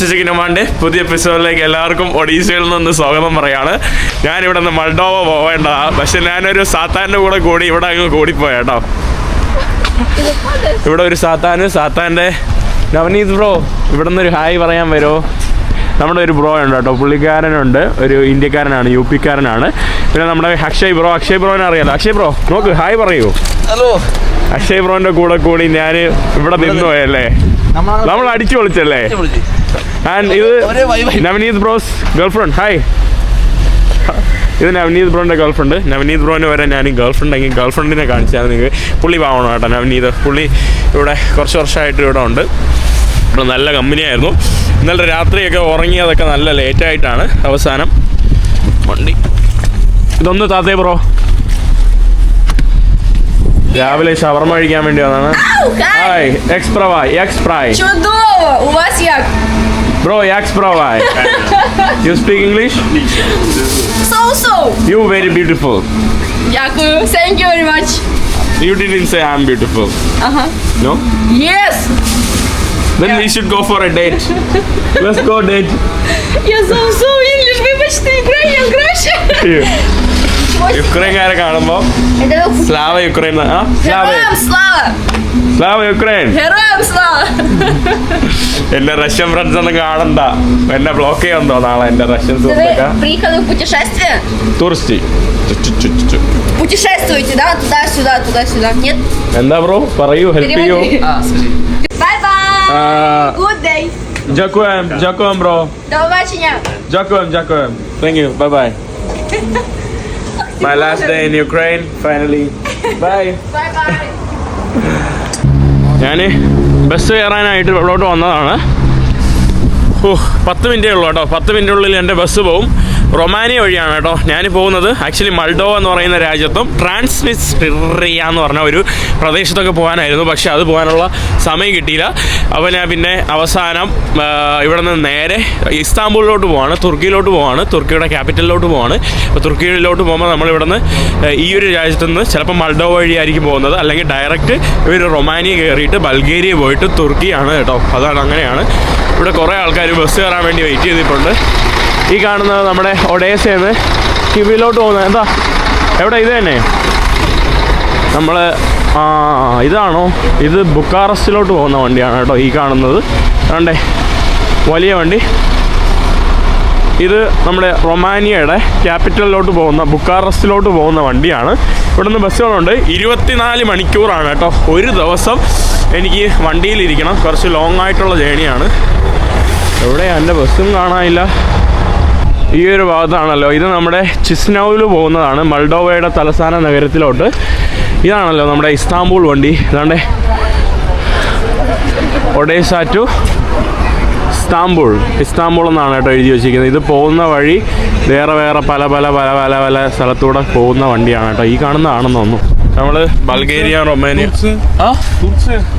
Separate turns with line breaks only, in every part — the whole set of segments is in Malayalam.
സിനിമാന്റെ പുതിയ എപ്പിസോഡിലേക്ക് എല്ലാവർക്കും ഒഡീസയിൽ നിന്ന് സ്വാഗതം പറയാണ്. ഞാൻ ഇവിടെ നിന്ന് മൾഡോവ പോവേണ്ടതാ പക്ഷെ ഞാനൊരു സാത്താന്റെ കൂടെ കൂടി ഇവിടെ അങ്ങ് കൂടിപ്പോയാട്ടോ ഇവിടെ ഒരു സാത്താന് സാത്താന്റെ നവനീത് ബ്രോ ഇവിടെ നിന്ന് ഒരു ഹായ് പറയാൻ വരുമോ നമ്മുടെ ഒരു ബ്രോ ഉണ്ട് കേട്ടോ. പുള്ളിക്കാരനുണ്ട്. ഒരു ഇന്ത്യക്കാരനാണ് യു പിക്കാരനാണ് പിന്നെ നമ്മുടെ അക്ഷയ് ബ്രോ. അക്ഷയ് ബ്രോനെ അറിയാലോ? അക്ഷയ് ബ്രോ നോക്ക് ഹായ് പറയൂ.
ഹലോ.
അക്ഷയ് ബ്രോന്റെ കൂടെ കൂടി ഞാൻ ഇവിടെ നിന്ന് പോയല്ലേ? നമ്മൾ അടിച്ചു പൊളിച്ചല്ലേ ആൻഡ് ഇത്. നവനീത് ബ്രോസ് ഗേൾഫ്രണ്ട് ഹായ് ഇത് നവനീത് ബ്രോന്റെ ഗേൾഫ്രണ്ട് നവനീത് ബ്രോന് വരെ ഞാൻ ഗേൾഫ്രണ്ട് എങ്കിൽ ഗേൾഫ്രണ്ടിനെ കാണിച്ചാൽ നിങ്ങൾക്ക് പുള്ളി പാവണം കേട്ടോ നവനീത്. പുള്ളി ഇവിടെ കുറച്ച് വർഷമായിട്ട് ഇവിടെ ഉണ്ട്. ഇവിടെ നല്ല കമ്പനിയായിരുന്നു ഇന്നലെ രാത്രിയൊക്കെ ഉറങ്ങിയതൊക്കെ നല്ല ലേറ്റായിട്ടാണ് അവസാനം. വണ്ടി. ഇതൊന്ന് താത്തേ ബ്രോ. രാവിലെ ഷവർമ കഴിക്കാൻ വേണ്ടി വന്നാണ്. ഹായ് എക്സ് പ്രവായ് എക്സ് പ്രായ്
Чудово! У вас як?
Bro X പ്രവായ് you speak English
Соу-соу!
You very beautiful
Дякую. Thank you very much.
You didn't say I'm beautiful.
Ага.
No?
Yes!
Then we should go for a date. Let's go date.
Я соу-соу English, вибачте, Ukrainian краще.
യുക്രൈൻകാരെ കാണുമ്പോ
Это
സ്ലാവ യുക്രൈൻ ആ സ്ലാവ
Героям слава!
സ്ലാവ യുക്രൈൻ
Героям слава!
എന്റെ റഷ്യൻ ഫ്രണ്ട്സ് ഒന്നും കാണണ്ട എന്നെ ബ്ലോക്ക് ചെയ്യുന്നുണ്ടോ നാളെ എന്റെ റഷ്യൻ
Вы
സുഹൃത്തൊക്കെ
приехали в путешествие?
ടൂറിസ്റ്റ്
Путешествуете, да? Туда-сюда, туда-сюда. Нет?
എന്താ ബ്രോ പറയൂ ഹെൽപ്പ് ചെയ്യൂ
Переводи. Bye-bye!
Ah.
Good day!
ജാക്കുവാം ജാക്കുവാം bro
До побачення!
ജാക്കുവാം ജാക്കുവാം thank you bye bye My last day in Ukraine, finally. Bye.
Bye-bye!
ഞാൻ ബസ് കയറാനായിട്ട് ഇവിടോട്ട് വന്നതാണ്. ഓഹ് പത്ത് മിനിറ്റേ ഉള്ളൂ കേട്ടോ. പത്ത് മിനിറ്റിനുള്ളിൽ എന്റെ ബസ് പോവും. റൊമാനിയ വഴിയാണ് കേട്ടോ. ഞാൻ പോകുന്നത് ആക്ച്വലി മൾഡോവ എന്ന് പറയുന്ന രാജ്യത്തും ട്രാൻസ്മിസ്ട്രിയ എന്ന് പറഞ്ഞ ഒരു പ്രദേശത്തൊക്കെ പോകാനായിരുന്നു. പക്ഷേ അത് പോകാനുള്ള സമയം കിട്ടിയില്ല. അപ്പോൾ ഞാൻ പിന്നെ അവസാനം ഇവിടെ നിന്ന് നേരെ ഇസ്താംബൂളിലോട്ട് പോവാണ് തുർക്കിയിലോട്ട് പോവാണ് തുർക്കിയുടെ ക്യാപിറ്റലിലോട്ട് പോവാണ്. അപ്പോൾ തുർക്കിയിലോട്ട് പോകുമ്പോൾ നമ്മൾ ഇവിടെ നിന്ന് ഈ ഒരു രാജ്യത്ത് നിന്ന് ചിലപ്പോൾ മൾഡോവ വഴിയായിരിക്കും പോകുന്നത്. അല്ലെങ്കിൽ ഡയറക്റ്റ് ഇവർ റൊമാനിയ കയറിയിട്ട് ബൾഗേരിയ പോയിട്ട് തുർക്കിയാണ് കേട്ടോ. അതാണ് അങ്ങനെയാണ്. ഇവിടെ കുറേ ആൾക്കാർ ബസ് കയറാൻ വേണ്ടി വെയിറ്റ് ചെയ്തിട്ടുണ്ട്. ഈ കാണുന്നത് നമ്മുടെ ഒഡേസേന്ന് കിവിയിലോട്ട് പോകുന്നത്. എന്താ? എവിടെ? ഇത് തന്നെ. നമ്മൾ ആ ഇതാണോ? ഇത് ബുക്കാറസ്റ്റിലോട്ട് പോകുന്ന വണ്ടിയാണ് കേട്ടോ ഈ കാണുന്നത്. കണ്ടേ? വലിയ വണ്ടി. ഇത് നമ്മുടെ റൊമാനിയയുടെ ക്യാപിറ്റലിലോട്ട് പോകുന്ന ബുക്കാറസ്റ്റിലോട്ട് പോകുന്ന വണ്ടിയാണ്. ഇവിടെ നിന്ന് ബസ്സുകളുണ്ട് ഇരുപത്തിനാല് മണിക്കൂറാണ് കേട്ടോ. ഒരു ദിവസം എനിക്ക് വണ്ടിയിലിരിക്കണം. കുറച്ച് ലോങ് ആയിട്ടുള്ള ജേണിയാണ് എവിടെയാണ് എന്റെ ബസ്സും കാണാനില്ല. ഈ ഒരു ഭാഗത്താണല്ലോ. ഇത് നമ്മുടെ ചിസ്നൌവിൽ പോകുന്നതാണ്. മൾഡോവയുടെ തലസ്ഥാന നഗരത്തിലോട്ട്. ഇതാണല്ലോ നമ്മുടെ ഇസ്താംബൂൾ വണ്ടി. ഇതാണ്ടേ. Odessa to Istanbul. ഇസ്താംബൂൾ എന്നാണ് കേട്ടോ എഴുതി വെച്ചിരിക്കുന്നത്. ഇത് പോകുന്ന വഴി വേറെ വേറെ പല പല പല പല പല സ്ഥലത്തൂടെ പോകുന്ന വണ്ടിയാണ് കേട്ടോ. ഈ കാണുന്നതാണെന്ന് തോന്നുന്നു. നമ്മൾ ബൾഗേരിയ റൊമാനിയസ് ആ?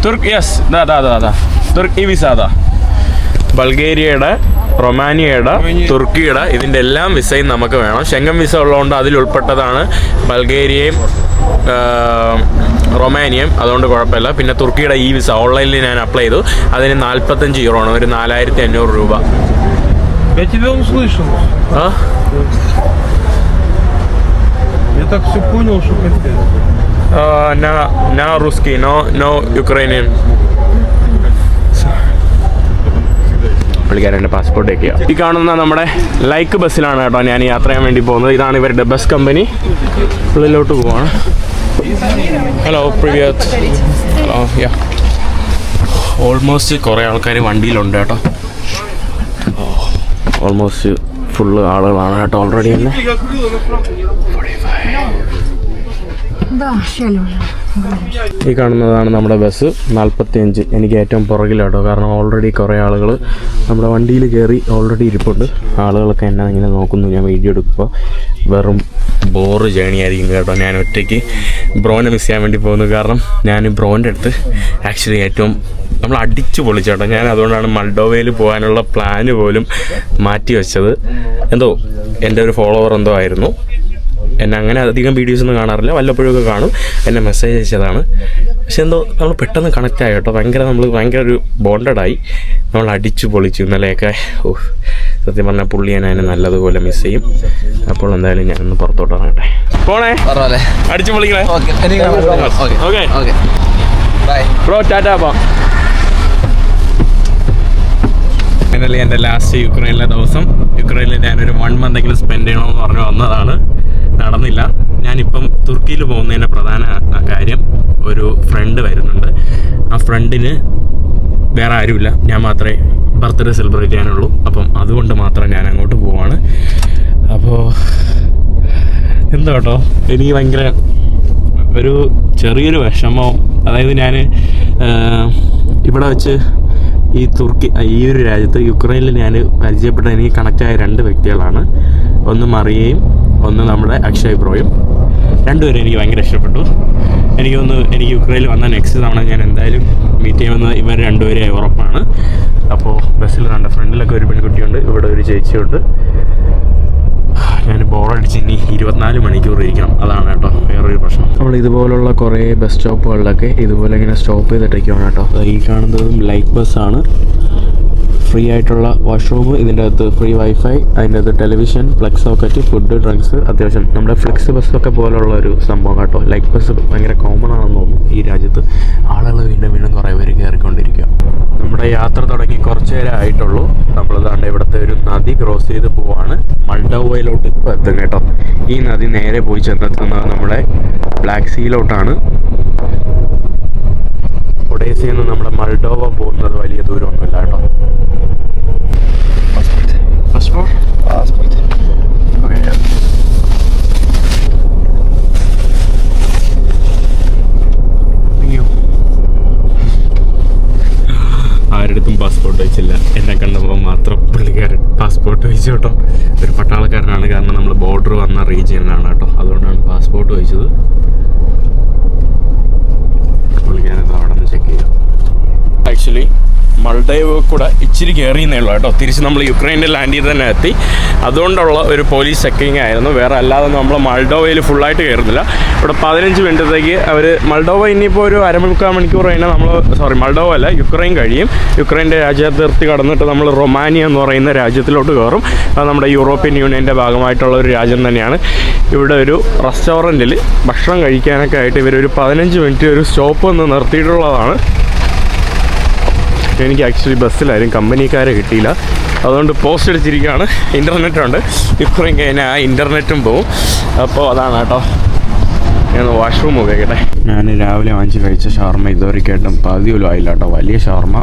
തുർക്ക് യെസ് ദാ ദാ ദാ ദാ. തുർക്ക് ഈ വിസ അതാ ബൾഗേരിയയുടെ റൊമാനിയയുടെ തുർക്കിയുടെ ഇതിന്റെ എല്ലാം വിസയും നമുക്ക് വേണം. ശെങ്കൻ വിസ ഉള്ളതുകൊണ്ട് അതിൽ ഉൾപ്പെട്ടതാണ് ബൾഗേരിയയും റൊമാനിയയും. അതുകൊണ്ട് കുഴപ്പമില്ല. പിന്നെ തുർക്കിയുടെ ഈ വിസ ഓൺലൈനിൽ ഞാൻ അപ്ലൈ ചെയ്തു. അതിന് നാൽപ്പത്തഞ്ച് യൂറോ ആണ്. ഒരു നാലായിരത്തി അഞ്ഞൂറ് രൂപ ഞാൻ ഞാൻ റുസ്കി നോ നോ യുക്രൈനിയൻ. പുള്ളിക്കാരന്റെ പാസ്പോർട്ട് ഒക്കെ ഈ കാണുന്ന നമ്മുടെ ലൈക്ക് ബസ്സിലാണ് കേട്ടോ ഞാൻ യാത്ര ചെയ്യാൻ വേണ്ടി പോകുന്നത്. ഇതാണ് ഇവരുടെ ബസ് കമ്പനി ഉള്ളിലോട്ട് പോവാണ്. ഹലോ പ്രിവിയത് ഹലോ യാ ഓൾമോസ്റ്റ് കുറേ ആൾക്കാർ വണ്ടിയിലുണ്ട് കേട്ടോ. ഓൾമോസ്റ്റ് ഫുള്ള് ആളുകളാണ് കേട്ടോ ഓൾറെഡി തന്നെ. ഈ കാണുന്നതാണ് നമ്മുടെ ബസ്. നാൽപ്പത്തിയഞ്ച് എനിക്ക് ഏറ്റവും പുറകിലാട്ടോ. കാരണം ഓൾറെഡി കുറേ ആളുകൾ നമ്മുടെ വണ്ടിയിൽ കയറി ഓൾറെഡി ഇരിപ്പുണ്ട്. ആളുകളൊക്കെ എന്നെ ഇങ്ങനെ നോക്കുന്നു. ഞാൻ വീഡിയോ എടുക്കുമ്പോൾ വെറും ബോറ് ജേണി ആയിരിക്കും കേട്ടോ. ഞാൻ ഒറ്റയ്ക്ക് ബ്രോനെ മിസ് ചെയ്യാൻ വേണ്ടി പോകുന്നു. കാരണം ഞാൻ ബ്രോന്റെ അടുത്ത് ആക്ച്വലി ഏറ്റവും നമ്മൾ അടിച്ചു പൊളിച്ചോട്ടോ ഞാൻ അതുകൊണ്ടാണ് മൾഡോവയിൽ പോകാനുള്ള പ്ലാന് പോലും മാറ്റി വെച്ചത്. എന്തോ എന്റെ ഒരു ഫോളോവർ എന്തോ ആയിരുന്നു. എന്നെ അങ്ങനെ അധികം വീഡിയോസ് ഒന്നും കാണാറില്ല. വല്ലപ്പോഴും ഒക്കെ കാണും. എന്നെ മെസ്സേജ് അയച്ചതാണ്. പക്ഷെ എന്തോ നമ്മൾ പെട്ടെന്ന് കണക്റ്റ് ആയി കേട്ടോ. ഭയങ്കര നമ്മൾ ഭയങ്കര ഒരു ബോണ്ടഡായി നമ്മൾ അടിച്ചു പൊളിച്ചു ഇന്നലെയൊക്കെ. ഓ സത്യം പറഞ്ഞാൽ പുള്ളി ഞാൻ അതിനെ നല്ലതുപോലെ മിസ് ചെയ്യും. അപ്പോൾ എന്തായാലും ഞാനൊന്ന് പുറത്തോട്ട് ഇറങ്ങട്ടെ. പോണേ? അടിച്ചു പൊളിക്കണേ?
ഓക്കെ. എനിക്ക് okay.
Okay.
Okay. Bye
bro Tata അപ്പം ഫൈനലി എന്റെ ലാസ്റ്റ് യുക്രൈനിലെ ദിവസം. യുക്രൈനിൽ ഞാനൊരു വൺ മന്ത് എങ്കിലും സ്പെൻഡ് ചെയ്യണമെന്ന് പറഞ്ഞു വന്നതാണ്. നടന്നില്ല. ഞാനിപ്പം തുർക്കിയിൽ പോകുന്നതിന്റെ പ്രധാന കാര്യം ഒരു ഫ്രണ്ട് വരുന്നുണ്ട്. ആ ഫ്രണ്ടിന് വേറെ ആരുമില്ല. ഞാൻ മാത്രമേ ബർത്ത്ഡേ സെലിബ്രേറ്റ് ചെയ്യാനുള്ളൂ. അപ്പം അതുകൊണ്ട് മാത്രം ഞാൻ അങ്ങോട്ട് പോവാണ്. അപ്പോൾ എന്താ കേട്ടോ? എനിക്ക് ഭയങ്കര ഒരു ചെറിയൊരു വിഷമം. അതായത് ഞാൻ ഇവിടെ വെച്ച് ഈ തുർക്കി ഈ ഒരു രാജ്യത്ത് യുക്രൈനിൽ ഞാൻ പരിചയപ്പെട്ട എനിക്ക് കണക്റ്റായ രണ്ട് വ്യക്തികളാണ്. ഒന്ന് മറിയയും ഒന്ന് നമ്മുടെ അക്ഷയ് ബ്രോയും. രണ്ടുപേരും എനിക്ക് ഭയങ്കര ഇഷ്ടപ്പെട്ടു. എനിക്കൊന്ന് എനിക്ക് യുക്രൈനിൽ വന്ന നെക്സ്റ്റ് തവണ ഞാൻ എന്തായാലും മീറ്റ് ചെയ്യുമെന്ന് ഇവർ രണ്ടുപേരെ ഉറപ്പാണ്. അപ്പോൾ ബസ്സിൽ കണ്ട ഫ്രണ്ടിലൊക്കെ ഒരു പെൺകുട്ടിയുണ്ട് ഇവിടെ ഒരു ചേച്ചിയുണ്ട്. ഞാൻ ബോറടിച്ച് ഇനി ഇരുപത്തിനാല് മണിക്കൂർ ഇരിക്കണം. അതാണ് കേട്ടോ വേറൊരു പ്രശ്നം. നമ്മൾ ഇതുപോലുള്ള കുറേ ബസ് സ്റ്റോപ്പുകളിലൊക്കെ ഇതുപോലെ ഇങ്ങനെ സ്റ്റോപ്പ് ചെയ്തിട്ടൊക്കെയാണ് കേട്ടോ. ഈ കാണുന്നതും ലൈറ്റ് ബസ്സാണ് ഫ്രീ ആയിട്ടുള്ള വാഷ്റൂം ഇതിന്റെ അകത്ത് ഫ്രീ വൈഫൈ അതിന്റെ അകത്ത് television flex socket food drinks അത്യാവശ്യം നമ്മുടെ ഫ്ലെക്സ് ബസ്സൊക്കെ പോലുള്ള ഒരു സംഭവം കേട്ടോ. ലൈറ്റ് ബസ് ഭയങ്കര കോമൺ ആണെന്ന് തോന്നുന്നു ഈ രാജ്യത്ത്. ആളുകൾ വീണ്ടും വീണ്ടും കുറേ പേര് കയറിക്കൊണ്ടിരിക്കുക നമ്മുടെ യാത്ര തുടങ്ങി കുറച്ച് നേരം ആയിട്ടുള്ളൂ. നമ്മൾ ദാണ്ട് ഇവിടുത്തെ ഒരു നദി ക്രോസ് ചെയ്ത് പോവാണ്. മൾഡോവയിലോട്ട് ഇപ്പോൾ എത്തും കേട്ടോ. ഈ നദി നേരെ പോയി ചെന്നെത്തുന്നത് നമ്മുടെ ബ്ലാക്ക് സീയിലോട്ടാണ് ഒഡേസയിൽ നിന്ന് നമ്മുടെ മൾഡോവ പോകുന്നത് വലിയ ദൂരമൊന്നുമില്ല കേട്ടോ. ആരുടെടുത്തും പാസ്പോർട്ട് വെച്ചില്ല. എന്നെ കണ്ടപ്പോൾ മാത്രം പുള്ളിക്കാരൻ പാസ്പോർട്ട് വെച്ചു കേട്ടോ. ഒരു പട്ടാളക്കാരനാണ്. കാരണം നമ്മൾ ബോർഡർ വന്ന റീജിയനിലാണ് കേട്ടോ. അതുകൊണ്ടാണ് പാസ്പോർട്ട് വെച്ചത് പുള്ളിക്കാരൻ അവിടെ നിന്ന് ചെക്ക് ചെയ്യാം ആക്ച്വലി മൾഡേവ് കൂടെ ഇച്ചിരി കയറിയെന്നേ ഉള്ളൂ കേട്ടോ. തിരിച്ച് നമ്മൾ യുക്രൈനിൽ ലാൻഡ് ചെയ്ത് തന്നെ എത്തി. അതുകൊണ്ടുള്ള ഒരു പോലീസ് ചെക്കിങ് ആയിരുന്നു. വേറെ അല്ലാതെ നമ്മൾ മൾഡോവയിൽ ഫുള്ളായിട്ട് കയറുന്നില്ല ഇവിടെ പതിനഞ്ച് മിനിറ്റത്തേക്ക് അവർ മൾഡോവ ഇനിയിപ്പോൾ ഒരു അരമുക്കാൽ മണിക്കൂർ കഴിഞ്ഞാൽ നമ്മൾ സോറി മൾഡോവ അല്ല യുക്രൈൻ കഴിയും. യുക്രൈന്റെ രാജ്യാതിർത്തി കടന്നിട്ട് നമ്മൾ റൊമാനിയ എന്ന് പറയുന്ന രാജ്യത്തിലോട്ട് കയറും അത് നമ്മുടെ യൂറോപ്യൻ യൂണിയന്റെ ഭാഗമായിട്ടുള്ള ഒരു രാജ്യം തന്നെയാണ്. ഇവിടെ ഒരു റെസ്റ്റോറന്റിൽ ഭക്ഷണം കഴിക്കാനൊക്കെ ആയിട്ട് ഇവരൊരു പതിനഞ്ച് മിനിറ്റ് ഒരു സ്റ്റോപ്പ് ഒന്ന് നിർത്തിയിട്ടുള്ളതാണ്. എനിക്ക് ആക്ച്വലി ബസ്സിലാരും കമ്പനിക്കാരെ കിട്ടിയില്ല. അതുകൊണ്ട് പോസ്റ്റ് അടിച്ചിരിക്കുകയാണ് ഇന്റർനെറ്റ് ഉണ്ട്. ഇപ്പുറം കഴിഞ്ഞാൽ ആ ഇന്റർനെറ്റും പോവും. അപ്പോൾ അതാണ് കേട്ടോ. ഞാൻ വാഷ്റൂം ഉപയോഗിക്കട്ടെ ഞാൻ രാവിലെ വാങ്ങിച്ച് കഴിച്ച ഇതുവരെ കേട്ടും പകുതി പോലും ആയില്ല കേട്ടോ. വലിയ ഷവർമ്മ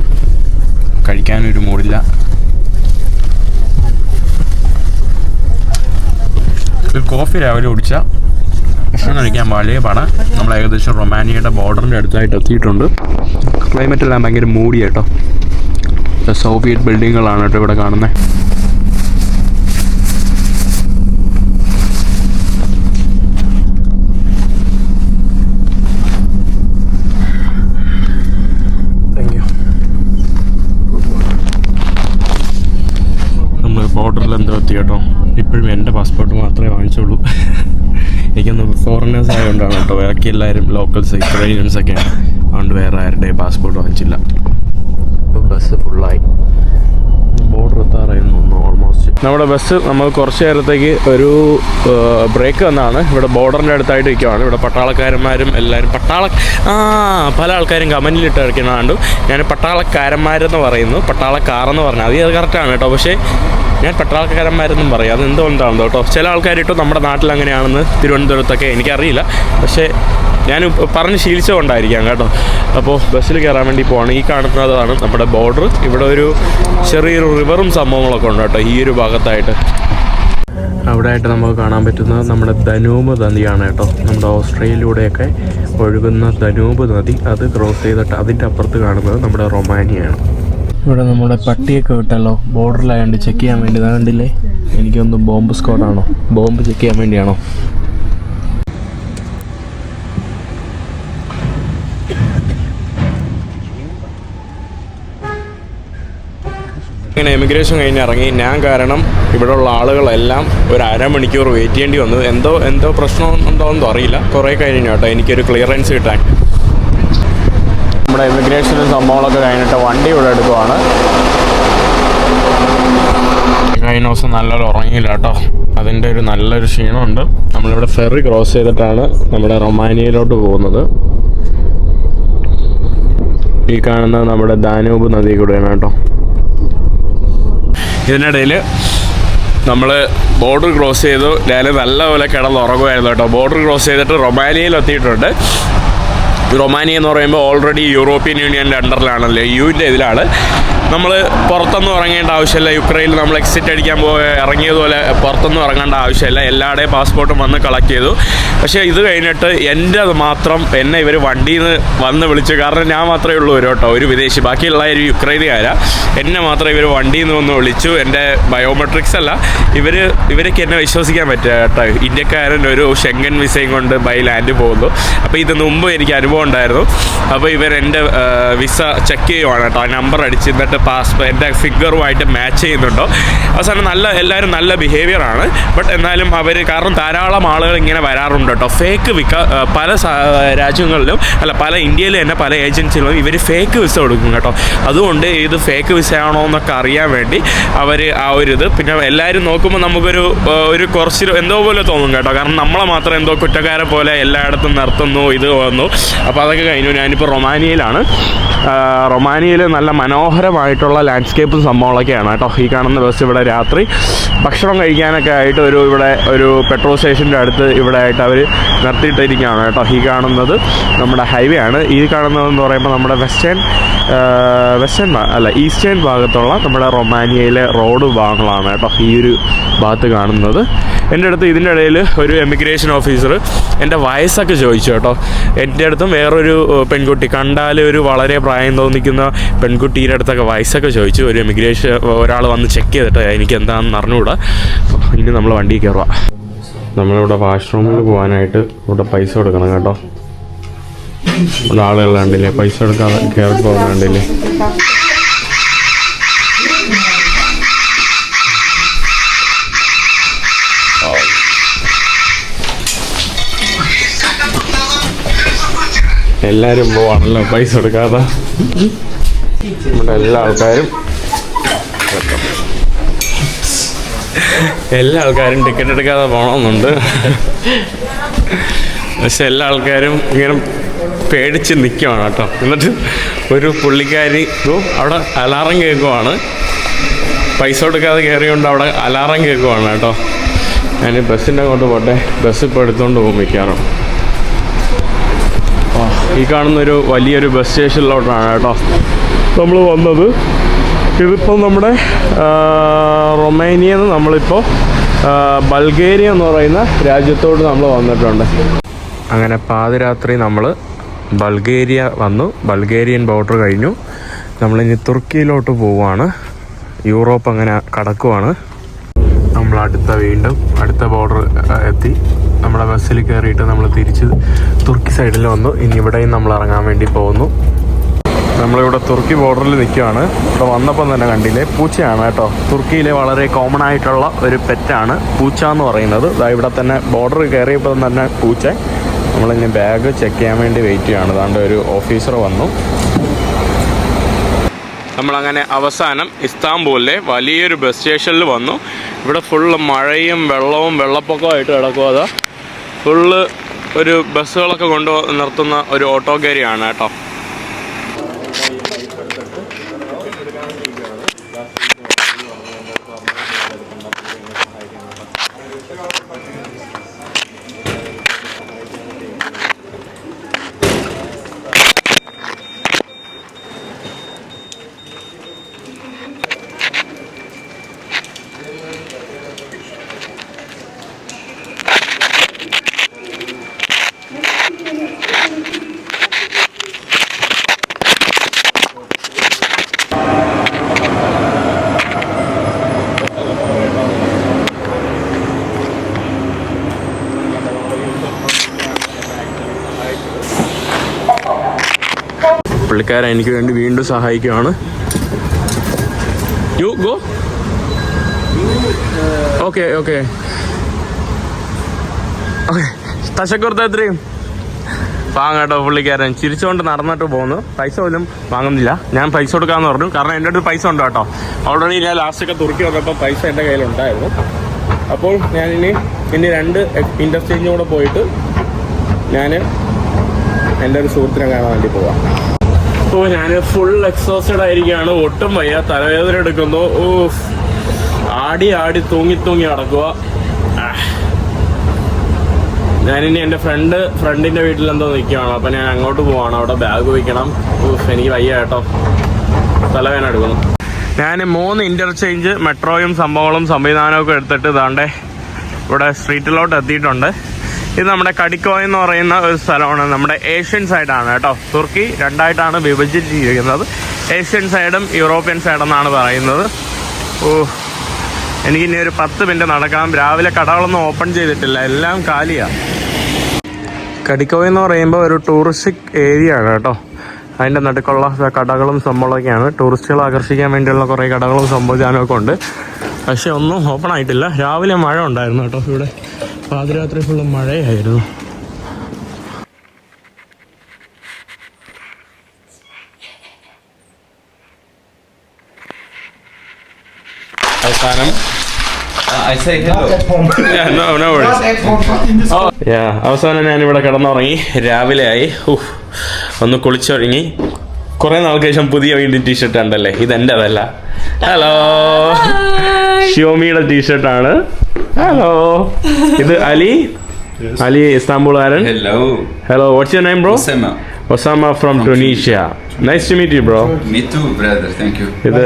കഴിക്കാനൊരു മൂടില്ല. ഒരു കോഫി രാവിലെ കുടിച്ചാൽ ഭക്ഷണം കഴിക്കാൻ പാടാണ് നമ്മൾ ഏകദേശം റൊമാനിയയുടെ ബോർഡറിന്റെ അടുത്തായിട്ട് എത്തിയിട്ടുണ്ട്. ക്ലൈമറ്റ് എല്ലാം ഭയങ്കര മൂടി കേട്ടോ. സോവിയറ്റ് ബിൽഡിങ്ങുകളാണ് കേട്ടോ ഇവിടെ കാണുന്നത് ബോർഡറിൽ എന്തോ എത്തി കേട്ടോ. ഇപ്പോഴും എന്റെ പാസ്പോർട്ട് മാത്രമേ വാങ്ങിച്ചുള്ളൂ. എനിക്കൊന്ന് ഫോറിനേഴ്സ് ആയതുകൊണ്ടാണ് കേട്ടോ. ബാക്കി എല്ലാവരും ലോക്കൽസ് ഇത്രയും ഒക്കെയാണ് അതുകൊണ്ട് വേറെ ആരുടെയും പാസ്പോർട്ട് വാങ്ങിച്ചില്ല. ബസ് ഫുള്ളായി ബോർഡർ എത്താറായിരുന്നു ഓൾമോസ്റ്റ് നമ്മുടെ ബസ് നമ്മൾ കുറച്ച് നേരത്തേക്ക് ഒരു ബ്രേക്ക് വന്നാണ്. ഇവിടെ ബോർഡറിന്റെ അടുത്തായിട്ട് നിൽക്കുവാണ്. ഇവിടെ പട്ടാളക്കാരന്മാരും എല്ലാവരും പട്ടാള ആ പല ആൾക്കാരും കമന്റിലിട്ട് ഇറക്കണാണ്ട് ഞാൻ പട്ടാളക്കാരന്മാരെന്ന് പറയുന്നു. പട്ടാളക്കാരെന്ന് പറഞ്ഞാൽ അത് കറക്റ്റാണ് കേട്ടോ. പക്ഷേ ഞാൻ പട്ടാളക്കാരന്മാരെന്നും പറയും. അത് എന്തുകൊണ്ടാണ് കേട്ടോ. ചില ആൾക്കാരിട്ടോ നമ്മുടെ നാട്ടിൽ അങ്ങനെയാണെന്ന് തിരുവനന്തപുരത്തൊക്കെ എനിക്കറിയില്ല. പക്ഷേ ഞാൻ പറഞ്ഞ് ശീലിച്ചുകൊണ്ടായിരിക്കാം കേട്ടോ. അപ്പോൾ ബസ്സിൽ കയറാൻ വേണ്ടി പോവാണ്. ഈ കാണുന്നതാണ് നമ്മുടെ ബോർഡർ. ഇവിടെ ഒരു ചെറിയൊരു റിവറും സംഭവങ്ങളൊക്കെ ഉണ്ട് കേട്ടോ ഈ ഒരു ഭാഗത്തായിട്ട്. അവിടെ ആയിട്ട് നമുക്ക് കാണാൻ പറ്റുന്നത് നമ്മുടെ ധനൂപ് നദിയാണ് കേട്ടോ. നമ്മുടെ ഓസ്ട്രേലിയയിലൂടെയൊക്കെ ഒഴുകുന്ന ധനൂപ് നദി. അത് ക്രോസ് ചെയ്തിട്ട് അതിന്റെ അപ്പുറത്ത് കാണുന്നത് നമ്മുടെ റൊമാനിയാണ് ഇവിടെ നമ്മുടെ പട്ടിയൊക്കെ വിട്ടല്ലോ. ബോർഡറിലായതുകൊണ്ട് ചെക്ക് ചെയ്യാൻ വേണ്ടി. അതുകൊണ്ടില്ലേ കണ്ടില്ലേ? എനിക്കൊന്ന് ബോംബ് സ്ക്വാഡാണോ ബോംബ് ചെക്ക് ചെയ്യാൻ വേണ്ടിയാണോ? ഇങ്ങനെ എമിഗ്രേഷൻ കഴിഞ്ഞ് ഇറങ്ങി. ഞാൻ കാരണം ഇവിടെയുള്ള ആളുകളെല്ലാം ഒരു അരമണിക്കൂർ വെയിറ്റ് ചെയ്യേണ്ടി വന്നു എന്തോ എന്തോ പ്രശ്നം ഉണ്ടോയെന്നോ അറിയില്ല. കുറേ കഴിഞ്ഞു കേട്ടോ. എനിക്കൊരു ക്ലിയറൻസ് കിട്ടാൻ. നമ്മുടെ എമിഗ്രേഷനും സംഭവങ്ങളൊക്കെ കഴിഞ്ഞിട്ട് വണ്ടി ഇവിടെ എടുക്കുവാണ്. കഴിഞ്ഞ ദിവസം നല്ലൊരു ഉറങ്ങിയില്ല കേട്ടോ. അതിന്റെ ഒരു നല്ലൊരു ക്ഷീണമുണ്ട്. നമ്മളിവിടെ ഫെറി ക്രോസ് ചെയ്തിട്ടാണ് നമ്മുടെ റൊമാനിയയിലോട്ട് പോകുന്നത്. ഈ കാണുന്ന നമ്മുടെ ദാനൂബ് നദി കൂടെയാണ് കേട്ടോ. ഇതിനിടയിൽ നമ്മൾ ബോർഡർ ക്രോസ് ചെയ്തു. ഞാൻ നല്ലപോലെ കിടന്ന് ഉറങ്ങുമായിരുന്നു കേട്ടോ. ബോർഡർ ക്രോസ് ചെയ്തിട്ട് റൊമാനിയയിൽ എത്തിയിട്ടുണ്ട്. റൊമാനിയ എന്ന് പറയുമ്പോൾ ഓൾറെഡി യൂറോപ്യൻ യൂണിയന്റെ അണ്ടറിലാണല്ലോ. യുവിന്റെ ഇതിലാണ്. നമ്മൾ പുറത്തൊന്നും ഇറങ്ങേണ്ട ആവശ്യമില്ല. യുക്രൈനിൽ നമ്മൾ എക്സിറ്റ് അടിക്കാൻ പോയ ഇറങ്ങിയതുപോലെ പുറത്തൊന്നും ഇറങ്ങേണ്ട ആവശ്യമില്ല. എല്ലാവരുടെയും പാസ്പോർട്ടും വന്ന് കളക്ട് ചെയ്തു. പക്ഷേ ഇത് കഴിഞ്ഞിട്ട് എന്റെ മാത്രം എന്നെ ഇവർ വണ്ടിയിൽ നിന്ന് വന്ന് വിളിച്ചു കാരണം ഞാൻ മാത്രമേ ഉള്ളൂ ഒരു കേട്ടോ ഒരു വിദേശി. ബാക്കിയുള്ള ഒരു യുക്രൈനുകാരാ എന്നെ മാത്രം ഇവർ വണ്ടിയിൽ നിന്ന് വന്ന് വിളിച്ചു. എന്റെ ബയോമെട്രിക്സ് അല്ല ഇവർ ഇവരൊക്കെ എന്നെ വിശ്വസിക്കാൻ പറ്റുക കേട്ടോ. ഇന്ത്യക്കാരൻ ഒരു ഷെങ്കൻ വിസയും കൊണ്ട് ബൈ ലാൻഡ് പോകുന്നു. അപ്പോൾ ഇത് മുമ്പ് എനിക്ക് അനുഭവം ഉണ്ടായിരുന്നു. അപ്പോൾ ഇവർ എന്റെ വിസ ചെക്ക് ചെയ്യുവാണ് കേട്ടോ. ആ നമ്പർ അടിച്ച് എന്നിട്ട് പാസ്പോർട്ട് എന്റെ ഫിഗറുമായിട്ട് മാച്ച് ചെയ്യുന്നുണ്ടോ. അവസാനം നല്ല എല്ലാവരും നല്ല ബിഹേവിയർ ആണ്. ബട്ട് എന്നാലും അവർ കാരണം ധാരാളം ആളുകൾ ഇങ്ങനെ വരാറുണ്ട് കേട്ടോ. ഫേക്ക് വിക്ക പല രാജ്യങ്ങളിലും അല്ല പല ഇന്ത്യയിലും തന്നെ പല ഏജൻസികളും ഇവർ ഫേക്ക് വിസ കൊടുക്കും കേട്ടോ. അതുകൊണ്ട് ഇത് ഫേക്ക് വിസ ആണോ എന്നൊക്കെ അറിയാൻ വേണ്ടി അവർ ആ ഒരു ഇത്. പിന്നെ എല്ലാവരും നോക്കുമ്പോൾ നമുക്കൊരു ഒരു കുറച്ച് എന്തോ പോലെ തോന്നും കേട്ടോ. കാരണം നമ്മളെ മാത്രം എന്തോ കുറ്റക്കാരെ പോലെ എല്ലായിടത്തും നിർത്തുന്നു ഇത് വന്നു. അപ്പോൾ അതൊക്കെ കഴിഞ്ഞു. ഞാനിപ്പോൾ റൊമാനിയയിലാണ്. റൊമാനിയയിൽ നല്ല മനോഹരമായിട്ടുള്ള ലാൻഡ്സ്കേപ്പും സംഭവങ്ങളൊക്കെയാണ് കേട്ടോ. ഈ കാണുന്ന ബസ് ഇവിടെ രാത്രി ഭക്ഷണം കഴിക്കാനൊക്കെ ആയിട്ട് ഒരു ഇവിടെ ഒരു പെട്രോൾ സ്റ്റേഷന്റെ അടുത്ത് ഇവിടെ ആയിട്ട് അവർ നിർത്തിയിട്ടിരിക്കുകയാണ് കേട്ടോ ഈ കാണുന്നത് നമ്മുടെ ഹൈവേ ആണ്. ഈ കാണുന്നതെന്ന് പറയുമ്പോൾ നമ്മുടെ വെസ്റ്റേൺ വെസ്റ്റേൺ അല്ല ഈസ്റ്റേൺ ഭാഗത്തുള്ള നമ്മുടെ റൊമാനിയയിലെ റോഡ് ഭാഗങ്ങളാണ് കേട്ടോ ഈ ഒരു ഭാഗത്ത് കാണുന്നത്. എന്റെ അടുത്ത് ഇതിന്റെ ഇടയിൽ ഒരു എമിഗ്രേഷൻ ഓഫീസർ എന്റെ വയസ്സൊക്കെ ചോദിച്ചു കേട്ടോ. എന്റെ അടുത്തും വേറൊരു പെൺകുട്ടി കണ്ടാൽ ഒരു വളരെ പ്രായം തോന്നിക്കുന്ന പെൺകുട്ടിയുടെ അടുത്തൊക്കെ വയസ്സൊക്കെ ചോദിച്ചു. ഒരു എമിഗ്രേഷൻ ഒരാൾ വന്ന് ചെക്ക് ചെയ്തിട്ട് എനിക്ക് എന്താണെന്ന് അറിഞ്ഞുകൂടാ. ഇനി നമ്മൾ വണ്ടി കയറുക. നമ്മളിവിടെ വാഷ്റൂമിൽ പോകാനായിട്ട് ഇവിടെ പൈസ കൊടുക്കണം കേട്ടോ. ഇവിടെ ആളുകൾ കണ്ടില്ലേ? പൈസ കൊടുക്കാതെ കയറി പോകുന്ന കണ്ടില്ലേ? എല്ലാവരും പോവാണല്ലോ പൈസ കൊടുക്കാതെ. എല്ലാ ആൾക്കാരും എല്ലാ ആൾക്കാരും ടിക്കറ്റ് എടുക്കാതെ പോകണമെന്നുണ്ട് പക്ഷെ എല്ലാ ആൾക്കാരും ഇങ്ങനെ പേടിച്ച് നിൽക്കുവാണ് കേട്ടോ. എന്നിട്ട് ഒരു പുള്ളിക്കാരി അവിടെ അലാറം കേൾക്കുവാണ്. പൈസ കൊടുക്കാതെ കയറിയോണ്ട് അവിടെ അലാറം കേൾക്കുവാണ് കേട്ടോ. ഞാൻ ബസ്സിന്റെ അങ്ങോട്ട് പോട്ടെ. ബസ് ഇപ്പോൾ എടുത്തുകൊണ്ട് പോകും മിക്കാറും ആ, ഈ കാണുന്നൊരു വലിയൊരു ബസ് സ്റ്റേഷനിലോട്ടാണ് കേട്ടോ. നമ്മൾ വന്നത് ഇതിപ്പോൾ നമ്മുടെ റൊമേനിയയിൽ നമ്മളിപ്പോൾ ബൾഗേറിയ എന്ന് പറയുന്ന രാജ്യത്തോട് നമ്മൾ വന്നിട്ടുണ്ട്. അങ്ങനെ പാതിരാത്രി നമ്മൾ ബൾഗേറിയ വന്നു. ബൾഗേറിയൻ ബോർഡർ കഴിഞ്ഞു. നമ്മളിനി തുർക്കിയിലോട്ട് പോവുകയാണ് യൂറോപ്പ് അങ്ങനെ കടക്കുവാണ്. നമ്മൾ അടുത്ത വീണ്ടും അടുത്ത ബോർഡർ എത്തി. നമ്മളെ ബസ്സിൽ കയറിയിട്ട് നമ്മൾ തിരിച്ച് തുർക്കി സൈഡിൽ വന്നു. ഇനി ഇവിടെയും നമ്മൾ ഇറങ്ങാൻ വേണ്ടി പോകുന്നു. നമ്മളിവിടെ തുർക്കി ബോർഡറിൽ നിൽക്കുകയാണ്. ഇവിടെ വന്നപ്പം തന്നെ കണ്ടില്ലേ പൂച്ചയാണ് കേട്ടോ. തുർക്കിയിലെ വളരെ കോമൺ ആയിട്ടുള്ള ഒരു പെറ്റാണ് പൂച്ച എന്ന് പറയുന്നത്. ദാ ഇവിടെ തന്നെ ബോർഡർ കയറിയപ്പോൾ തന്നെ പൂച്ച. നമ്മളിനി ബാഗ് ചെക്ക് ചെയ്യാൻ വേണ്ടി വെയിറ്റ് ചെയ്യാണ് അതാണ്ട് ഒരു ഓഫീസർ വന്നു. നമ്മളങ്ങനെ അവസാനം ഇസ്താംബൂളിലെ വലിയൊരു ബസ് സ്റ്റേഷനിൽ വന്നു. ഇവിടെ ഫുള്ള് മഴയും വെള്ളവും വെള്ളപ്പൊക്കമായിട്ട് കിടക്കുക അതാ ഫുള്ള് ഒരു ബസ്സുകളൊക്കെ കൊണ്ടു നിർത്തുന്ന ഒരു ഓട്ടോ കയറിയാണ് കേട്ടോ. പുള്ളിക്കാരൻ എനിക്ക് വേണ്ടി വീണ്ടും സഹായിക്കുകയാണ്. You go okay okay okay തശക്കുറത്ത് എത്രയും? വാങ്ങാട്ടോ പുള്ളിക്കാരൻ. ചിരിച്ചുകൊണ്ട് നടന്നിട്ട് പോകുന്നു. പൈസ പോലും വാങ്ങുന്നില്ല. ഞാൻ പൈസ കൊടുക്കാമെന്ന് പറഞ്ഞു. കാരണം എന്റെ അടുത്ത് പൈസ ഉണ്ട് കേട്ടോ. ഓൾറെഡി ഞാൻ ലാസ്റ്റൊക്കെ തുറക്കി വന്നപ്പോൾ പൈസ എന്റെ കയ്യിലുണ്ടായിരുന്നു അപ്പോൾ ഞാനിനി ഇനി രണ്ട് ഇന്റർചേഞ്ചും കൂടെ പോയിട്ട് ഞാൻ എന്റെ ഒരു സുഹൃത്തിനെ കാണാൻ വേണ്ടി പോവാം. അപ്പോൾ ഞാൻ ഫുൾ എക്സോസ്റ്റഡ് ആയിരിക്കുകയാണ് ഒട്ടും വയ്യ. തലവേദന എടുക്കുന്നു. ഓ ആടി ആടി തൂങ്ങി തൂങ്ങി നടക്കുക ഞാനിനി എന്റെ ഫ്രണ്ട് ഫ്രണ്ടിന്റെ വീട്ടിൽ എന്തോ നിൽക്കുകയാണ് അപ്പം ഞാൻ അങ്ങോട്ട് പോവാണ്. അവിടെ ബാഗ് വയ്ക്കണം എനിക്ക് വയ്യ കേട്ടോ. തലവേദന എടുക്കുന്നു. ഞാൻ മൂന്ന് ഇന്റർചേഞ്ച് മെട്രോയും സംഭവങ്ങളും സംവിധാനവും ഒക്കെ എടുത്തിട്ട് ഇതാണ്ടേ ഇവിടെ സ്ട്രീറ്റിലോട്ട് എത്തിയിട്ടുണ്ട്. ഇത് നമ്മുടെ കടിക്കോ എന്ന് പറയുന്ന ഒരു സ്ഥലമാണ്. നമ്മുടെ ഏഷ്യൻ സൈഡാണ് കേട്ടോ. തുർക്കി രണ്ടായിട്ടാണ് വിഭജിച്ചിരിക്കുന്നത്. ഏഷ്യൻ സൈഡും യൂറോപ്യൻ സൈഡെന്നാണ് പറയുന്നത്. ഓ എനിക്ക് ഇനി ഒരു പത്ത് മിനിറ്റ് നടക്കാം രാവിലെ കടകളൊന്നും ഓപ്പൺ ചെയ്തിട്ടില്ല. എല്ലാം കാലിയാണ് കടിക്കോ എന്ന് പറയുമ്പോൾ ഒരു ടൂറിസ്റ്റിക് ഏരിയ ആണ് കേട്ടോ. അതിന്റെ നടുക്കുള്ള കടകളും സംഭവങ്ങളൊക്കെയാണ്. ടൂറിസ്റ്റുകളെ ആകർഷിക്കാൻ വേണ്ടിയുള്ള കുറേ കടകളും സംഭവിക്കാനൊക്കെ ഉണ്ട്. പക്ഷെ ഒന്നും ഓപ്പൺ ആയിട്ടില്ല. രാവിലെ മഴ ഉണ്ടായിരുന്നു കേട്ടോ ഇവിടെ. പാതിരാത്രി ഫുള്ള് മഴയായിരുന്നു. അവസാനം. Oh, അവസാനം ഞാനിവിടെ കിടന്നുറങ്ങി. രാവിലെ ആയി ഉഫ്, ഒന്ന് കുളിച്ചൊഴുങ്ങി കുറെ നാൾക്ക് ശേഷം പുതിയ വീണ്ടും ടീഷർട്ട് ഉണ്ടല്ലേ ഇതെന്റെ അതല്ല ഹലോ ഷിയോമിയുടെ ടീഷർട്ടാണ് ഹലോ ഇത് Ali. Ali ഇസ്താംബുൾകാരൻ
hello
hello what's your name bro
Osama.
Osama from Tunisia nice to meet you bro
Me too, brother. Thank you.
ഇത്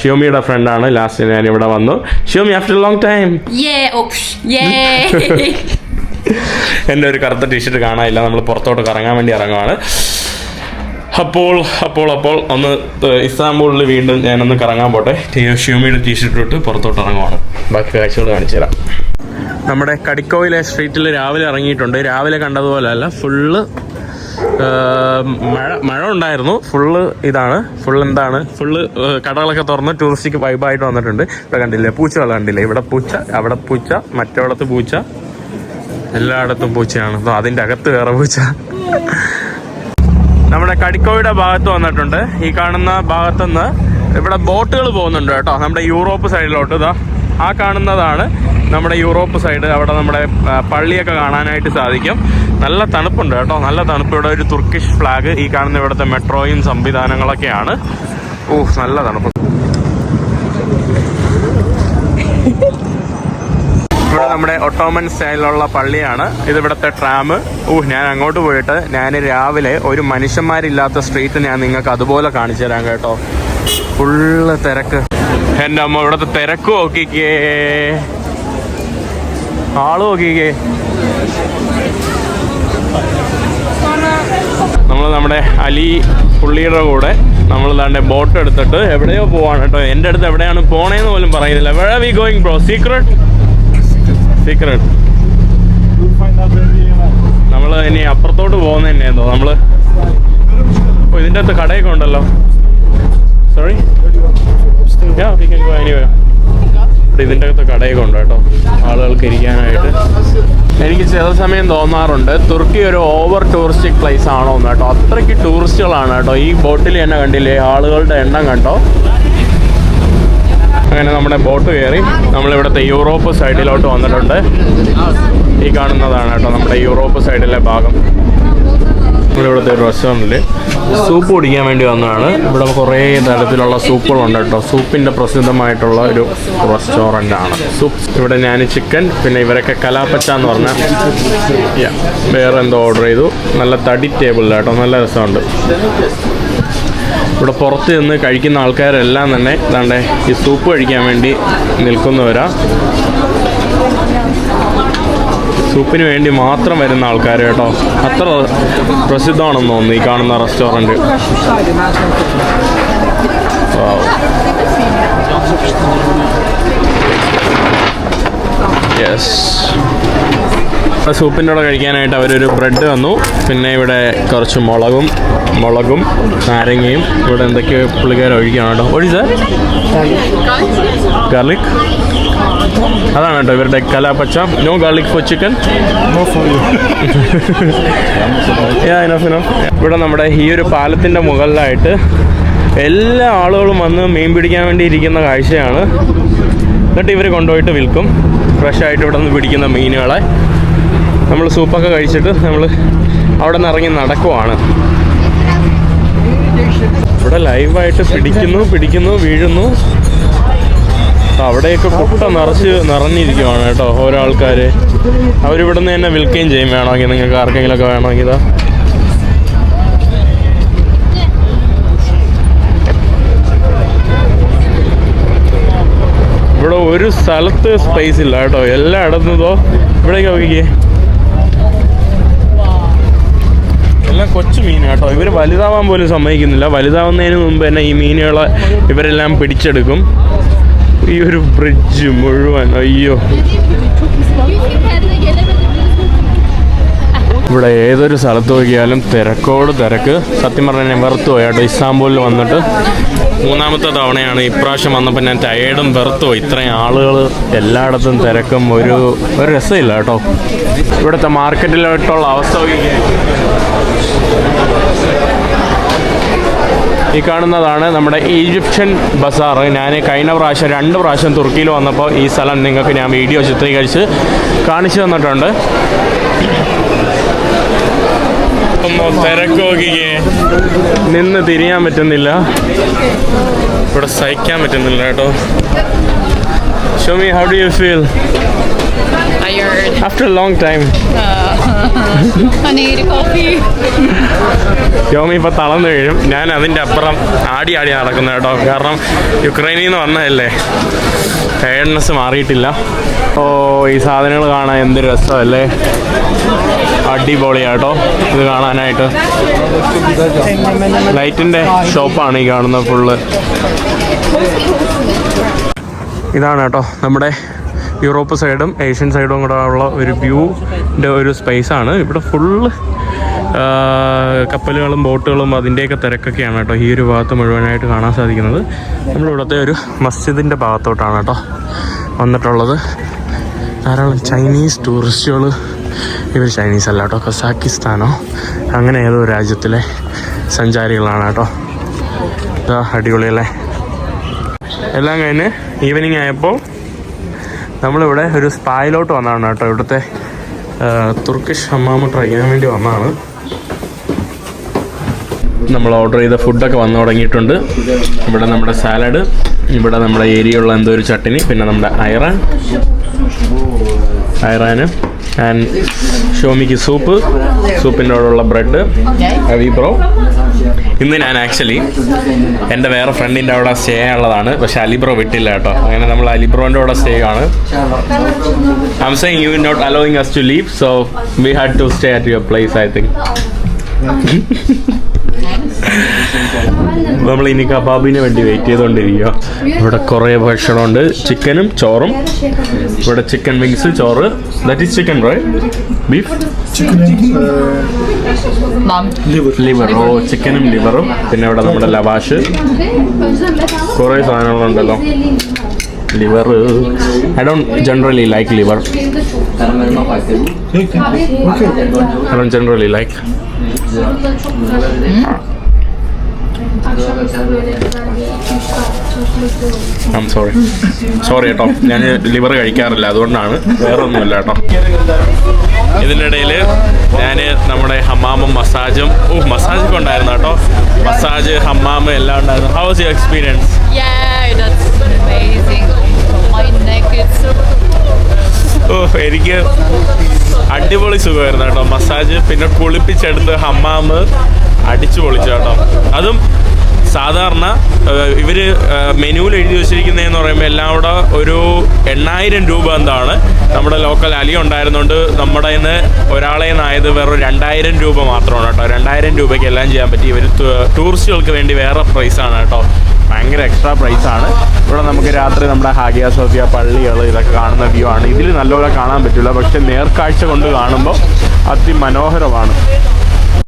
ഷിയോമിയുടെ ഫ്രണ്ടാണ് ലാസ്റ്റ് ഞാൻ ഇവിടെ വന്നു. ഷിയോമി ആഫ്റ്റർ ലോങ് ടൈം
എന്റെ!
എന്റെ ഒരു കറുത്ത ടീഷർട്ട് കാണാനില്ല. നമ്മൾ പുറത്തോട്ട് കറങ്ങാൻ വേണ്ടി ഇറങ്ങുവാണ്. അപ്പോൾ അപ്പോൾ അപ്പോൾ ഒന്ന് ഇസ്താംബൂളിൽ വീണ്ടും ഞാനൊന്ന് കറങ്ങാൻ പോട്ടെ. ഷ്യൂമിയുടെ ടീഷർട്ട് ഇട്ട് പുറത്തോട്ട് ഇറങ്ങുവാണ്. ബാക്കി കാഴ്ചകൾ കാണിച്ചു തരാം. നമ്മുടെ കടിക്കോയിലെ സ്ട്രീറ്റിൽ രാവിലെ ഇറങ്ങിയിട്ടുണ്ട്. രാവിലെ കണ്ടതുപോലെ അല്ല ഫുള്ള് മഴ മഴ ഉണ്ടായിരുന്നു. ഫുള്ള് ഇതാണ്. ഫുള്ള് എന്താണ്? ഫുള്ള് കടകളൊക്കെ തുറന്ന് ടൂറിസ്റ്റിക്ക് വൈബായിട്ട് വന്നിട്ടുണ്ട്. ഇവിടെ കണ്ടില്ലേ പൂച്ചകൾ കണ്ടില്ലേ? ഇവിടെ പൂച്ച അവിടെ പൂച്ച മറ്റവിടത്ത് പൂച്ച എല്ലായിടത്തും പൂച്ചയാണ്. അതിന്റെ അകത്ത് വേറെ പൂച്ച. നമ്മുടെ കടിക്കോയുടെ ഭാഗത്ത് വന്നിട്ടുണ്ട്. ഈ കാണുന്ന ഭാഗത്തുനിന്ന് ഇവിടെ ബോട്ടുകൾ പോകുന്നുണ്ട് കേട്ടോ. നമ്മുടെ യൂറോപ്പ് സൈഡിലോട്ട്. ഇതാ ആ കാണുന്നതാണ് നമ്മുടെ യൂറോപ്പ് സൈഡ്. അവിടെ നമ്മുടെ പള്ളിയൊക്കെ കാണാനായിട്ട് സാധിക്കും. നല്ല തണുപ്പുണ്ട് കേട്ടോ. നല്ല തണുപ്പ്. ഇവിടെ ഒരു തുർക്കിഷ് ഫ്ലാഗ് ഈ കാണുന്ന ഇവിടുത്തെ മെട്രോയും സംവിധാനങ്ങളൊക്കെയാണ്. ഓ നല്ല തണുപ്പ്. ഇവിടെ നമ്മുടെ ഒട്ടോമൻ സ്റ്റൈലിലുള്ള പള്ളിയാണ്. ഇത് ഇവിടുത്തെ ട്രാം ഓ ഞാൻ അങ്ങോട്ട് പോയിട്ട് ഞാൻ രാവിലെ ഒരു മനുഷ്യന്മാരില്ലാത്ത സ്ട്രീറ്റ് ഞാൻ നിങ്ങൾക്ക് അതുപോലെ കാണിച്ചു തരാം കേട്ടോ. ഫുള്ള് തിരക്ക്. എന്റെ അമ്മ ഇവിടുത്തെ തിരക്ക് നോക്കിക്കേ. ആൾ നോക്കിക്കേ. നമ്മൾ നമ്മുടെ അലി പുള്ളിയുടെ കൂടെ നമ്മൾ ദാണ്ടെ ബോട്ട് എടുത്തിട്ട് എവിടെയോ പോവാണ് കേട്ടോ. എന്റെ അടുത്ത് എവിടെയാണ് പോണേന്ന് പോലും പറയുന്നില്ല where we going bro secret secret. നമ്മൾ ഇനി അപ്പുറത്തോട്ട് പോകുന്ന തന്നെയാണോ നമ്മൾ ഓ ഇതിന്റെ അകത്ത് കടയൊക്കെ ഉണ്ടല്ലോ. സോറി ഇതിന്റെ അകത്ത് കടയൊക്കെ ഉണ്ട് കേട്ടോ. ആളുകൾക്ക് ഇരിക്കാനായിട്ട്. എനിക്ക് ചില സമയം തോന്നാറുണ്ട് തുർക്കി ഒരു ഓവർ ടൂറിസ്റ്റിക് പ്ലേസ് ആണോ എന്ന് കേട്ടോ. അത്രയ്ക്ക് ടൂറിസ്റ്റുകളാണ് കേട്ടോ. ഈ ബോട്ടിൽ തന്നെ കണ്ടില്ലേ? ആളുകളുടെ എണ്ണം കണ്ടോ? അങ്ങനെ നമ്മുടെ ബോട്ട് കയറി നമ്മളിവിടുത്തെ യൂറോപ്പ് സൈഡിലോട്ട് വന്നിട്ടുണ്ട്. ഈ കാണുന്നതാണ് കേട്ടോ നമ്മുടെ യൂറോപ്പ് സൈഡിലെ ഭാഗം. നമ്മളിവിടുത്തെ ഒരു റെസ്റ്റോറന്റിൽ സൂപ്പ് കുടിക്കാൻ വേണ്ടി വന്നതാണ്. ഇവിടെ കുറേ തരത്തിലുള്ള സൂപ്പുകളുണ്ട് കേട്ടോ. സൂപ്പിന്റെ പ്രസിദ്ധമായിട്ടുള്ള ഒരു റെസ്റ്റോറന്റാണ് സൂപ്പ് ഇവിടെ ഞാൻ ചിക്കൻ പിന്നെ ഇവരൊക്കെ കലാപ്പച്ച എന്ന് പറഞ്ഞ വേറെ എന്തോ ഓർഡർ ചെയ്തു. നല്ല തടി ടേബിളിൽ കേട്ടോ. നല്ല രസമുണ്ട്. ഇവിടെ പുറത്ത് നിന്ന് കഴിക്കുന്ന ആൾക്കാരെല്ലാം തന്നെ ഇതാണ്ടേ ഈ സൂപ്പ് കഴിക്കാൻ വേണ്ടി നിൽക്കുന്നവരാ. സൂപ്പിന് വേണ്ടി മാത്രം വരുന്ന ആൾക്കാർ കേട്ടോ. അത്ര പ്രസിദ്ധമാണെന്ന് തോന്നുന്നു ഈ കാണുന്ന റെസ്റ്റോറന്റ് യെസ് സൂപ്പിന്റെ കൂടെ കഴിക്കാനായിട്ട് അവരൊരു ബ്രെഡ് തന്നു. പിന്നെ ഇവിടെ കുറച്ച് മുളകും മുളകും നാരങ്ങയും ഇവിടെ എന്തൊക്കെയോ പുള്ളിക്കാരെ ഒഴിക്കുകയാണ് കേട്ടോ. ഒഴിച്ച ഗാർലിക് അതാണ് കേട്ടോ ഇവരുടെ കലാപ്പച്ച നോ ഗാർലിക് ഫോർ ചിക്കൻ ഇവിടെ നമ്മുടെ ഈ ഒരു പാലത്തിന്റെ മുകളിലായിട്ട് എല്ലാ ആളുകളും വന്ന് മീൻ പിടിക്കാൻ വേണ്ടി ഇരിക്കുന്ന കാഴ്ചയാണ്. എന്നിട്ട് ഇവർ കൊണ്ടുപോയിട്ട് വിൽക്കും. ഫ്രഷ് ആയിട്ട് ഇവിടെ നിന്ന് പിടിക്കുന്ന മീനുകളെ. നമ്മൾ സൂപ്പൊക്കെ കഴിച്ചിട്ട് നമ്മൾ അവിടെ നിന്ന് ഇറങ്ങി നടക്കുവാണ്. ഇവിടെ ലൈവായിട്ട് പിടിക്കുന്നു പിടിക്കുന്നു വീഴുന്നു. അവിടെയൊക്കെ കുട്ട നിറച്ച് നിറഞ്ഞിരിക്കുവാണ് കേട്ടോ ഓരോ ആൾക്കാർ അവരിവിടെ നിന്ന് തന്നെ വിൽക്കുകയും ചെയ്യും. വേണമെങ്കിൽ നിങ്ങൾക്ക് ആർക്കെങ്കിലുമൊക്കെ വേണമെങ്കിൽ ഇതാ. ഇവിടെ ഒരു സ്ഥലത്ത് സ്പേസ് ഇല്ല കേട്ടോ. എല്ലായിടത്തും ഇവിടേക്ക് നോക്കിക്കേ. എല്ലാം കൊച്ചു മീൻ കേട്ടോ ഇവർ വലുതാവാൻ പോലും സമ്മതിക്കുന്നില്ല. വലുതാവുന്നതിന് മുമ്പ് തന്നെ ഈ മീനുകളെ ഇവരെല്ലാം പിടിച്ചെടുക്കും. ഈ ഒരു ബ്രിഡ്ജ് മുഴുവൻ. അയ്യോ. ഇവിടെ ഏതൊരു സ്ഥലത്ത് നോക്കിയാലും തിരക്കോട് തിരക്ക്. സത്യം പറഞ്ഞാൽ ഞാൻ വെറുത്തു പോയി. കേട്ടോ ഇസ്താംബൂളിൽ വന്നിട്ട് മൂന്നാമത്തെ തവണയാണ് ഇപ്രാവശ്യം വന്നപ്പോൾ ഞാൻ ടയേർഡും വെറുത്തു പോയി. ഇത്രയും ആളുകൾ എല്ലായിടത്തും തിരക്കും ഒരു ഒരു രസമില്ല കേട്ടോ. ഇവിടുത്തെ മാർക്കറ്റിലോട്ടുള്ള അവസ്ഥ ഈ കാണുന്നതാണ് നമ്മുടെ ഈജിപ്ഷ്യൻ ബസാർ ഞാൻ കഴിഞ്ഞ പ്രാവശ്യം രണ്ട് പ്രാവശ്യം തുർക്കിയിൽ വന്നപ്പോൾ ഈ സ്ഥലം നിങ്ങൾക്ക് ഞാൻ വീഡിയോ ചിത്രീകരിച്ച് കാണിച്ചു തന്നിട്ടുണ്ട്. ഒന്ന് തിരക്ക് നോക്കിക്കേ നിന്ന് തിരിയാൻ പറ്റുന്നില്ല. ഇവിടെ സഹിക്കാൻ പറ്റുന്നില്ല കേട്ടോ. Xiaomi how do you feel
Tired.
After long time
I need coffee.
യോമി ഇപ്പോൾ തളർന്നു വീഴും. ഞാൻ അതിന്റെ അപ്പുറം ആടി ആടി നടക്കുന്നു കേട്ടോ. കാരണം യുക്രൈനിൽ നിന്ന് വന്നതല്ലേ. ടയർഡ്നെസ് മാറിയിട്ടില്ല. ഓ ഈ സാധനങ്ങൾ കാണാൻ എന്ത് രസമല്ലേ? അടിപൊളിയാട്ടോ. ഇത് കാണാനായിട്ട്. ലൈറ്റിന്റെ ഷോപ്പാണ് ഈ കാണുന്നത് ഫുള്ള്. ഇതാണ് കേട്ടോ നമ്മുടെ യൂറോപ്പ് സൈഡും ഏഷ്യൻ സൈഡും കൂടെ ഉള്ള ഒരു വ്യൂന്റെ ഒരു സ്പേസാണ് ഇവിടെ ഫുള്ള് കപ്പലുകളും ബോട്ടുകളും അതിന്റെയൊക്കെ തിരക്കൊക്കെയാണ് കേട്ടോ ഈ ഒരു ഭാഗത്ത് മുഴുവനായിട്ട് കാണാൻ സാധിക്കുന്നത്. നമ്മളിവിടുത്തെ ഒരു മസ്ജിദിന്റെ ഭാഗത്തോട്ടാണ് കേട്ടോ വന്നിട്ടുള്ളത്. ധാരാളം ചൈനീസ് ടൂറിസ്റ്റുകൾ ഇവർ ചൈനീസ് അല്ല കേട്ടോ. കസാക്കിസ്ഥാനോ. അങ്ങനെ ഏതോ രാജ്യത്തിലെ സഞ്ചാരികളാണ് കേട്ടോ. ഇതാ അടിപൊളിയല്ലേ? എല്ലാം കഴിഞ്ഞ് ഈവനിങ് ആയപ്പോൾ നമ്മളിവിടെ ഒരു സ്പായിലോട്ട് വന്നതാണ് കേട്ടോ. ഇവിടുത്തെ തുർക്കിഷ് ഹമ്മാമ ട്രൈ ചെയ്യാൻ വേണ്ടി വന്നതാണ്. നമ്മൾ ഓർഡർ ചെയ്ത ഫുഡൊക്കെ വന്നു തുടങ്ങിയിട്ടുണ്ട്. ഇവിടെ നമ്മുടെ സാലഡ് ഇവിടെ നമ്മുടെ ഏരിയയുള്ള എന്തോ ഒരു ചട്ടിനി പിന്നെ നമ്മുടെ അയറാൻ ഐറാന് ആൻഡ് ഷോമിക്ക് സൂപ്പ് സൂപ്പിന്റെ കൂടെയുള്ള ബ്രെഡ് അവി ബ്രോ ഇന്ന് ഞാൻ ആക്ച്വലി എന്റെ വേറെ ഫ്രണ്ടിന്റെ അവിടെ സ്റ്റേ ഉള്ളതാണ് പക്ഷെ അലിബ്രോ വിട്ടില്ല കേട്ടോ. അങ്ങനെ നമ്മൾ അലിബ്രോന്റെ അവിടെ സ്റ്റേ ആണ്. I'm saying you not allowing us to leave so we had to stay at your place I think നമ്മൾ ഇനി കബാബിന് വേണ്ടി വെയിറ്റ് ചെയ്തുകൊണ്ടിരിക്കുക ഇവിടെ കുറേ ഭക്ഷണമുണ്ട്. ചിക്കനും ചോറും. ഇവിടെ ചിക്കൻ വിങ്സ് ചോറ്. ദാറ്റ് ഈസ് ചിക്കൻ റോയ് ബീഫ് ലിവർ ഓ ചിക്കനും ലിവറും പിന്നെ ഇവിടെ നമ്മുടെ ലവാഷ് കുറേ സാധനങ്ങളുണ്ടല്ലോ. Liver I do generally like liver I don't generally like I'm sorry sorry കേട്ടോ. ഞാൻ ലിവർ കഴിക്കാറില്ല. അതുകൊണ്ടാണ് വേറെ ഒന്നുമില്ല കേട്ടോ ഇതിനിടയിൽ ഞാൻ നമ്മുടെ ഹമ്മാമും മസാജും ഓ മസാജൊക്കെ ഉണ്ടായിരുന്നു കേട്ടോ. മസാജ് ഹമ്മാമ് എല്ലാം ഉണ്ടായിരുന്നു.
How was your experience.
ഓ എനിക്ക് അടിപൊളി സുഖമായിരുന്നു കേട്ടോ. മസാജ് പിന്നെ കുളിപ്പിച്ചെടുത്ത് ഹമ്മാമ് അടിച്ചു പൊളിച്ചു കേട്ടോ. അതും സാധാരണ ഇവർ മെനുവിൽ എഴുതി വെച്ചിരിക്കുന്നതെന്ന് പറയുമ്പോൾ എല്ലാം കൂടെ ഒരു എണ്ണായിരം രൂപ എന്താണ്. നമ്മുടെ ലോക്കൽ അലി ഉണ്ടായിരുന്നുകൊണ്ട് നമ്മുടെ ഇന്ന് ഒരാളെ നിന്നായത് വെറും രണ്ടായിരം രൂപ മാത്രമാണ് കേട്ടോ. രണ്ടായിരം രൂപയ്ക്ക് എല്ലാം ചെയ്യാൻ പറ്റി. ഇവർ ടൂറിസ്റ്റുകൾക്ക് വേണ്ടി വേറെ പ്രൈസാണ് കേട്ടോ. ഭയങ്കര എക്സ്ട്രാ പ്രൈസ് ആണ്. ഇവിടെ നമുക്ക് രാത്രി നമ്മുടെ ഹാഗിയ സോഫിയ പള്ളികൾ ഇതൊക്കെ കാണുന്ന വ്യൂ ആണ്. ഇതിൽ നല്ലപോലെ കാണാൻ പറ്റില്ല. പക്ഷെ നേർക്കാഴ്ച കൊണ്ട് കാണുമ്പോൾ അതിമനോഹരമാണ്